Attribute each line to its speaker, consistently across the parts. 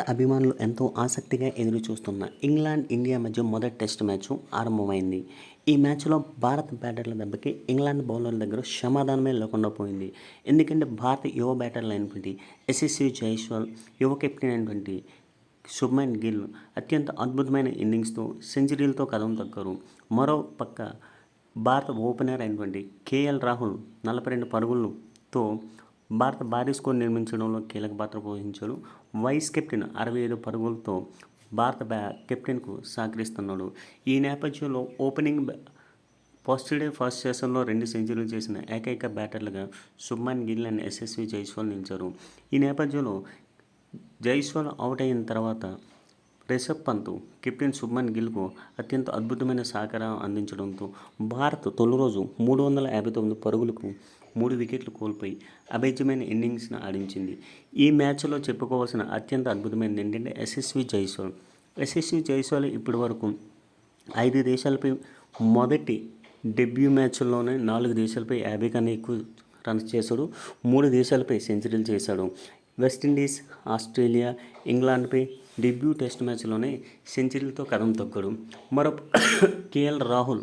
Speaker 1: భారత అభిమానులు ఎంతో ఆసక్తిగా ఎదురు చూస్తున్న ఇంగ్లాండ్ ఇండియా మధ్య మొదటి టెస్ట్ మ్యాచ్ ఆరంభమైంది. ఈ మ్యాచ్లో భారత బ్యాటర్ల దెబ్బకి ఇంగ్లాండ్ బౌలర్ల దగ్గర సమాధానమే లేకుండా పోయింది. ఎందుకంటే భారత యువ బ్యాటర్లు అయినటువంటి ఎస్ఎస్వి జైస్వాల్ యువ కెప్టెన్ అయినటువంటి శుభ్మన్ గిల్ అత్యంత అద్భుతమైన ఇన్నింగ్స్తో సెంచరీలతో కథం తగ్గరు మరో పక్క భారత ఓపెనర్ అయినటువంటి కేఎల్ రాహుల్ నలభై రెండు పరుగులతో భారత భారీ స్కోర్ నిర్మించడంలో కీలక పాత్ర పోషించాడు. వైస్ కెప్టెన్ అరవై ఐదు పరుగులతో భారత బ్యా కెప్టెన్కు సహకరిస్తున్నాడు. ఈ నేపథ్యంలో ఓపెనింగ్ ఫస్ట్ డే ఫస్ట్ సెషన్లో రెండు సెంచరీలు చేసిన ఏకైక బ్యాటర్లుగా శుభ్మన్ గిల్ అండ్ ఎస్ఎస్వి జైస్వాల్ నిలిచారు. ఈ నేపథ్యంలో జైస్వాల్ అవుట్ అయిన తర్వాత రిషబ్ పంత్ కెప్టెన్ శుభ్మన్ గిల్కు అత్యంత అద్భుతమైన సహకారం అందించడంతో భారత్ తొలి రోజు మూడు వందల యాభై తొమ్మిది పరుగులకు మూడు వికెట్లు కోల్పోయి అభేద్యమైన ఇన్నింగ్స్ను ఆడించింది. ఈ మ్యాచ్లో చెప్పుకోవాల్సిన అత్యంత అద్భుతమైనది ఏంటంటే ఎస్ఎస్వి జైస్వాల్. ఎస్ఎస్వి జైస్వాల్ ఇప్పటి వరకు ఐదు దేశాలపై మొదటి డెబ్యూ మ్యాచ్లోనే నాలుగు దేశాలపై యాభై కన్నా ఎక్కువ రన్స్ చేశాడు. మూడు దేశాలపై సెంచరీలు చేశాడు. వెస్టిండీస్ ఆస్ట్రేలియా ఇంగ్లాండ్పై డెబ్యూ టెస్ట్ మ్యాచ్లోనే సెంచరీలతో కథం తగ్గడు మరో కేఎల్ రాహుల్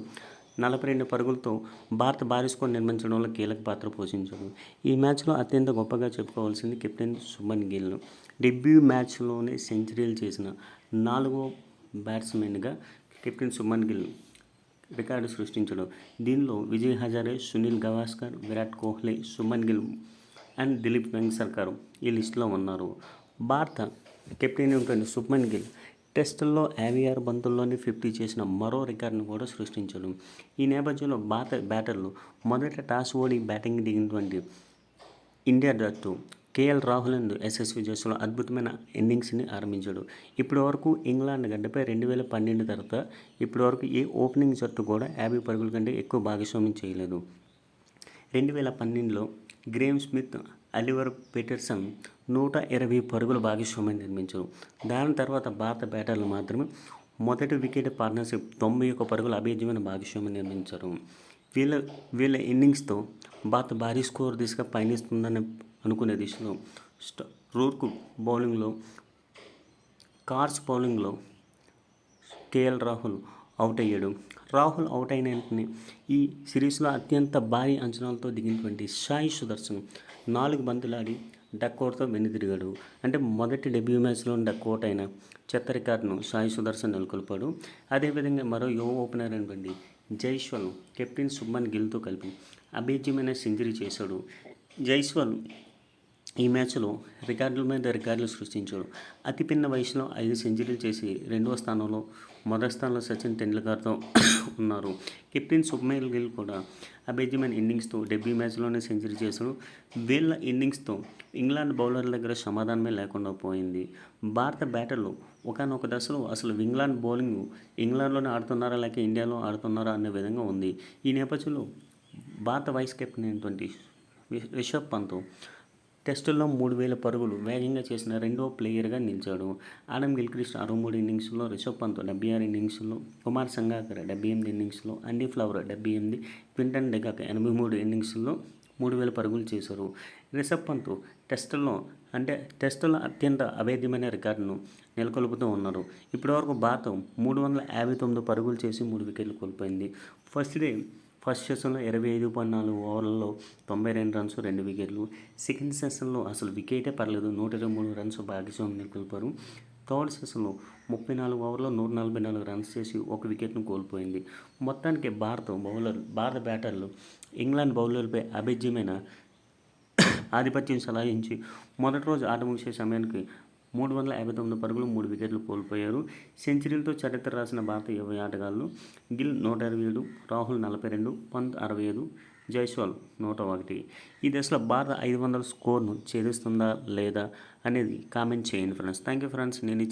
Speaker 1: నలభై రెండు పరుగులతో భారత భారీ స్కోర్ నిర్మించడంలో కీలక పాత్ర పోషించాడు. ఈ మ్యాచ్లో అత్యంత గొప్పగా చెప్పుకోవాల్సింది కెప్టెన్ సుమన్ గిల్. డెబ్యూ మ్యాచ్లోనే సెంచరీలు చేసిన నాలుగో బ్యాట్స్మెన్గా కెప్టెన్ సుమన్ గిల్ రికార్డు సృష్టించడం. దీనిలో విజయ్ హజారే సునీల్ గవాస్కర్ విరాట్ కోహ్లీ సుమన్ గిల్ అండ్ దిలీప్ వెంగ్ సర్కార్ ఈ లిస్టులో ఉన్నారు. భారత కెప్టెన్ అయినటువంటి సుమన్ గిల్ టెస్టుల్లో యావిఆర్ బంతుల్లోని బంతుల్లోనే ఫిఫ్టీ చేసిన మరో రికార్డును కూడా సృష్టించడం. ఈ నేపథ్యంలో భారత బ్యాటర్లు మొదట టాస్ ఓడి బ్యాటింగ్ దిగినటువంటి ఇండియా జట్టు కేఎల్ రాహుల్ అండ్ ఎస్ఎస్వి జస్సులో అద్భుతమైన ఇన్నింగ్స్ని ఆరంభించాడు. ఇప్పటి వరకు ఇంగ్లాండ్ గడ్డపై రెండు వేల పన్నెండు తర్వాత ఇప్పటి వరకు ఏ ఓపెనింగ్ జట్టు కూడా యాభై పరుగుల కంటే ఎక్కువ భాగస్వామ్యం చేయలేదు. రెండు వేల పన్నెండులో గ్రేమ్ స్మిత్ అలివర్ పీటర్సన్ నూట ఇరవై పరుగుల భాగస్వామ్యం నిర్మించారు. దాని తర్వాత భారత బ్యాటర్లు మాత్రమే మొదటి వికెట్ పార్ట్నర్షిప్ తొంభై ఒక్క పరుగుల అభేద్యమైన భాగస్వామ్యం నిర్మించారు. వీళ్ళ వీళ్ళ ఇన్నింగ్స్తో భారత భారీ స్కోర్ దిశగా పయనిస్తుందని అనుకునే దిశలో స్ట రూర్కు బౌలింగ్లో కార్స్ బౌలింగ్లో కేఎల్ రాహుల్ అవుట్ అయ్యాడు. రాహుల్ అవుట్ అయిన వెంటనే ఈ సిరీస్లో అత్యంత భారీ అంచనాలతో దిగినటువంటి సాయి సుదర్శన్ నాలుగు బంతులాడి డక్అవుట్తో వెనుదిరిగాడు. అంటే మొదటి డెబ్యూ మ్యాచ్లో డక్అవుట్ అయిన చెత్త రికార్డును సాయి సుదర్శన్ నెలకొల్పాడు. అదేవిధంగా మరో యువ ఓపెనర్ అయినటువంటి జైస్వాల్ కెప్టెన్ సుబ్మన్ గిల్తో కలిపి అభేద్యమైన సెంచరీ చేశాడు. జైస్వాల్ ఈ మ్యాచ్లో రికార్డుల మీద రికార్డులు సృష్టించాడు. అతి పిన్న వయసులో ఐదు సెంచరీలు చేసి రెండవ స్థానంలో మొదటి స్థానంలో సచిన్ టెండూల్కర్తో ఉన్నారు. కెప్టెన్ సుబ్మేల్ గిల్ కూడా అభేద్యమైన ఇన్నింగ్స్తో డెబ్యూ మ్యాచ్లోనే సెంచరీ చేశాడు. వీళ్ళ ఇన్నింగ్స్తో ఇంగ్లాండ్ బౌలర్ల దగ్గర సమాధానమే లేకుండా పోయింది. భారత బ్యాటర్లు ఒకనొక దశలో అసలు ఇంగ్లాండ్ బౌలింగ్ ఇంగ్లాండ్లోనే ఆడుతున్నారా లేక ఇండియాలో ఆడుతున్నారా అనే విధంగా ఉంది. ఈ నేపథ్యంలో భారత వైస్ కెప్టెన్ అయినటువంటి రిషబ్ పంత్ టెస్టుల్లో మూడు వేల పరుగులు వేగంగా చేసిన రెండో ప్లేయర్గా నిలిచాడు. ఆడమ్ గిల్క్రిస్ట్ అరవై మూడు ఇన్నింగ్స్లో రిషబ్ పంత్ డెబ్బై ఆరు ఇన్నింగ్స్లో కుమార్ సంగాకర్ డెబ్బై ఎనిమిది ఇన్నింగ్స్లో అండీ ఫ్లవర్ డెబ్బై ఎనిమిది క్వింటన్ డెగాక్ ఎనభై మూడు ఇన్నింగ్స్లో మూడు వేల పరుగులు చేశారు. రిషబ్ పంత్ టెస్టుల్లో అంటే టెస్టులో అత్యంత అభేద్యమైన రికార్డును నెలకొల్పుతూ ఉన్నారు. ఇప్పటివరకు భారతం మూడు వందల యాభై తొమ్మిది పరుగులు చేసి మూడు వికెట్లు కోల్పోయింది. ఫస్ట్ డే ఫస్ట్ సెషన్లో ఇరవై ఐదు పాయింట్ నాలుగు ఓవర్లలో తొంభై రెండు రన్స్ రెండు వికెట్లు. సెకండ్ సెషన్లో అసలు వికెటే పర్లేదు. నూట ఇరవై మూడు రన్స్ భాగస్వామిని నెలకొల్పారు థర్డ్ సెషన్లో ముప్పై నాలుగు ఓవర్లో నూట నలభై నాలుగు రన్స్ చేసి ఒక వికెట్ను కోల్పోయింది. మొత్తానికి భారత బౌలర్ భారత బ్యాటర్లు ఇంగ్లాండ్ బౌలర్లపై అభిజ్యమైన ఆధిపత్యం సలాహించి మొదటి రోజు ఆట ముగిసే సమయానికి మూడు వందల యాభై తొమ్మిది పరుగులు మూడు వికెట్లు కోల్పోయారు. సెంచరీలతో చరిత్ర రాసిన భారత యువ ఆటగాళ్ళు గిల్ నూట ఇరవై ఏడు రాహుల్ నలభై రెండు పంత్ అరవై ఐదు జైస్వాల్ నూట ఒకటి. ఈ దశలో భారత ఐదు వందల స్కోర్ను ఛేదిస్తుందా లేదా అనేది కామెంట్ చేయండి ఫ్రెండ్స్. Thank you friends. నేను